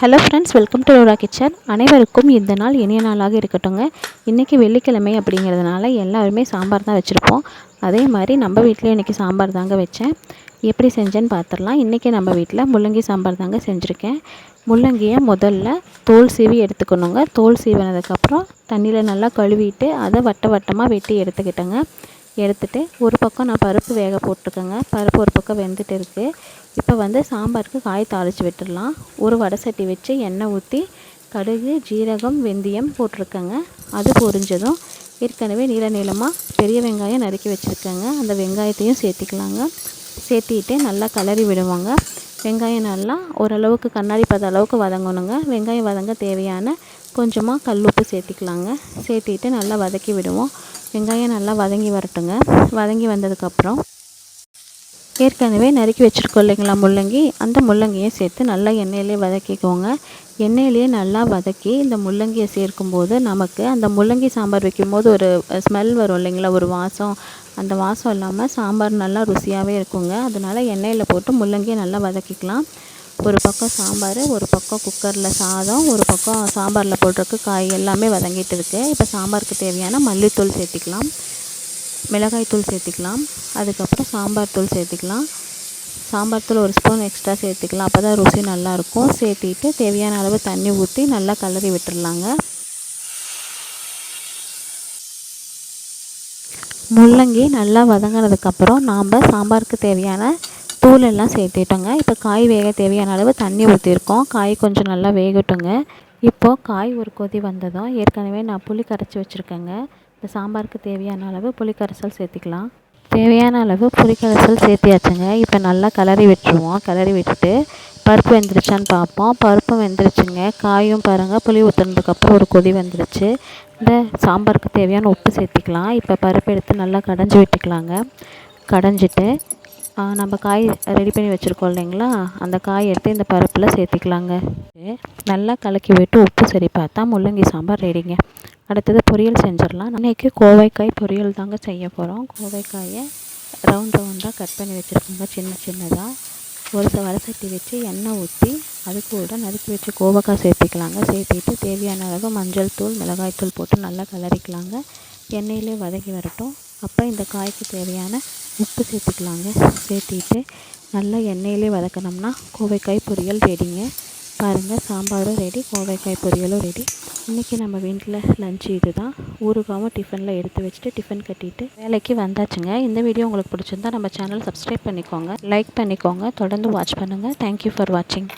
Hello friends welcome to ரோரா kitchen அனைவருக்கும் இந்த நாள் இனிய நாளாக இருக்கட்டும்ங்க. இன்றைக்கி வெள்ளிக்கிழமை அப்படிங்கிறதுனால எல்லாருமே சாம்பார் தான் வச்சுருப்போம். அதே மாதிரி நம்ம வீட்டிலே இன்றைக்கி சாம்பார் தாங்க வச்சேன். எப்படி செஞ்சேன்னு பார்த்துடலாம் இன்றைக்கி நம்ம வீட்டில் முள்ளங்கி சாம்பார் தாங்க செஞ்சுருக்கேன். முள்ளங்கியை முதல்ல தோல் சீவி எடுத்துக்கணுங்க. தோல் சீவினதுக்கப்புறம் தண்ணியில் நல்லா கழுவிட்டு அதை வட்ட வட்டமாக வெட்டி எடுத்துக்கிட்டேங்க. எடுத்துகிட்டு ஒரு பக்கம் நான் பருப்பு வேக போட்டிருக்கேங்க பருப்பு ஒரு பக்கம் வெந்துட்டு இருக்குது இப்போ வந்து சாம்பாருக்கு காய் தாளித்து விட்டுடலாம். ஒரு வடை சட்டி வச்சு எண்ணெய் ஊற்றி கடுகு ஜீரகம் வெந்தயம் போட்டிருக்கேங்க. அது பொரிஞ்சதும் ஏற்கனவே நீள நீளமாக பெரிய வெங்காயம் நறுக்கி வச்சுருக்கேங்க. அந்த வெங்காயத்தையும் சேர்த்திக்கலாங்க. சேர்த்திட்டு நல்லா கலரி விடுவாங்க. வெங்காயம் நல்லா ஓரளவுக்கு கண்ணாடி பத அளவுக்கு வதங்கணுங்க. வெங்காயம் வதங்க தேவையான கொஞ்சமாக கல் உப்பு சேர்த்திக்கலாங்க. சேர்த்திட்டு நல்லா வதக்கி விடுவோம். வெங்காயம் நல்லா வதங்கி வரட்டுங்க. வதங்கி வந்ததுக்கப்புறம் ஏற்கனவே நறுக்கி வச்சுருக்கோம் இல்லைங்களா முள்ளங்கி? அந்த முள்ளங்கியை சேர்த்து நல்லா எண்ணெயிலே வதக்கிக்கோங்க. எண்ணெயிலேயே நல்லா வதக்கி இந்த முள்ளங்கியை சேர்க்கும்போது நமக்கு அந்த முள்ளங்கி சாம்பார் வைக்கும்போது ஒரு ஸ்மெல் வரும் இல்லைங்களா ஒரு வாசம். அந்த வாசம் இல்லாமல் சாம்பார் நல்லா ருசியாகவே இருக்குங்க. அதனால் எண்ணெயில் போட்டு முள்ளங்கியை நல்லா வதக்கிக்கலாம். ஒரு பக்கம் சாம்பார் ஒரு பக்கம் குக்கரில் சாதம் ஒரு பக்கம் சாம்பாரில் போட்டிருக்கு காய் எல்லாமே வதங்கிட்டு இருக்குது இப்போ சாம்பாருக்கு தேவையான மல்லித்தூள் சேர்த்திக்கலாம் மிளகாய் தூள் சேர்த்திக்கலாம் அதுக்கப்புறம் சாம்பார் தூள் சேர்த்திக்கலாம். சாம்பார் தூள் ஒரு ஸ்பூன் எக்ஸ்ட்ரா சேர்த்துக்கலாம். அப்போ தான் ருசி நல்லாயிருக்கும் சேர்த்திட்டு தேவையான அளவு தண்ணி ஊற்றி நல்லா கலரி விட்டுடலாங்க முள்ளங்கி நல்லா வதங்கினதுக்கப்புறம் நாம் சாம்பாருக்கு தேவையான தூள் எல்லாம் இப்போ காய் வேக தேவையான அளவு தண்ணி ஊற்றிருக்கோம் காய் கொஞ்சம் நல்லா வேகட்டுங்க. இப்போது காய் ஒரு கொதி வந்ததும் ஏற்கனவே நான் புளி கரைச்சி வச்சுருக்கேங்க. இந்த சாம்பாருக்கு தேவையான அளவு புளி கரைசல் சேர்த்திக்கலாம். தேவையான அளவு புளி கரைசல் சேர்த்தியாச்சுங்க. இப்போ நல்லா கிளறி விட்டுருவோம். கிளறி விட்டுட்டு பருப்பு வெந்துருச்சான்னு பார்ப்போம். பருப்பும் வெந்துருச்சுங்க. காயும் பாருங்கள் புளி ஊற்றுனதுக்கப்புறம் ஒரு கொதி வந்துருச்சு. இந்த சாம்பாருக்கு தேவையான உப்பு சேர்த்திக்கலாம். இப்போ பருப்பு எடுத்து நல்லா கடைஞ்சி விட்டுக்கலாங்க. கடைஞ்சிட்டு நம்ம காய் ரெடி பண்ணி வச்சுருக்கோம் இல்லைங்களா? அந்த காய் எடுத்து இந்த பருப்பில் சேர்த்திக்கலாங்க. நல்லா கலக்கி விட்டு உப்பு சரி பார்த்தா முள்ளங்கி சாம்பார் ரெடிங்க அடுத்தது பொரியல் செஞ்சிடலாம். இன்றைக்கி கோவைக்காய் பொரியல் தாங்க செய்ய போகிறோம் கோவைக்காயை ரவுண்ட் ரவுண்டாக கட் பண்ணி வச்சுருக்கோங்க. சின்ன சின்னதாக ஒரு வடை சட்டி வச்சு எண்ணெய் ஊற்றி அது கூட நறுக்கி வச்சு கோவக்காய் சேர்த்திக்கலாங்க. சேர்த்திட்டு தேவையான அளவு மஞ்சள் தூள் மிளகாய் தூள் போட்டு நல்லா கலரிக்கலாங்க. எண்ணெயிலே வதக்கி வரட்டும். அப்போ இந்த காய்க்கு தேவையான உப்பு சேர்த்துக்கலாங்க. சேர்த்திட்டு நல்லா எண்ணெயிலே வதக்கினோம்னா கோவைக்காய் பொரியல் ரெடிங்க பாருங்கள் சாம்பாரும் ரெடி கோவைக்காய் பொரியலும் ரெடி இன்றைக்கி நம்ம வீட்டில் லஞ்ச் இது தான் ஊறுகாவும் டிஃபனில் எடுத்து வச்சுட்டு டிஃபன் கட்டிட்டு வேலைக்கு வந்தாச்சுங்க. இந்த வீடியோ உங்களுக்கு பிடிச்சிருந்தா நம்ம சேனல் சப்ஸ்கிரைப் பண்ணிக்கோங்க. லைக் பண்ணிக்கோங்க. தொடர்ந்து வாட்ச் பண்ணுங்கள் தேங்க்யூ ஃபார் வாட்சிங்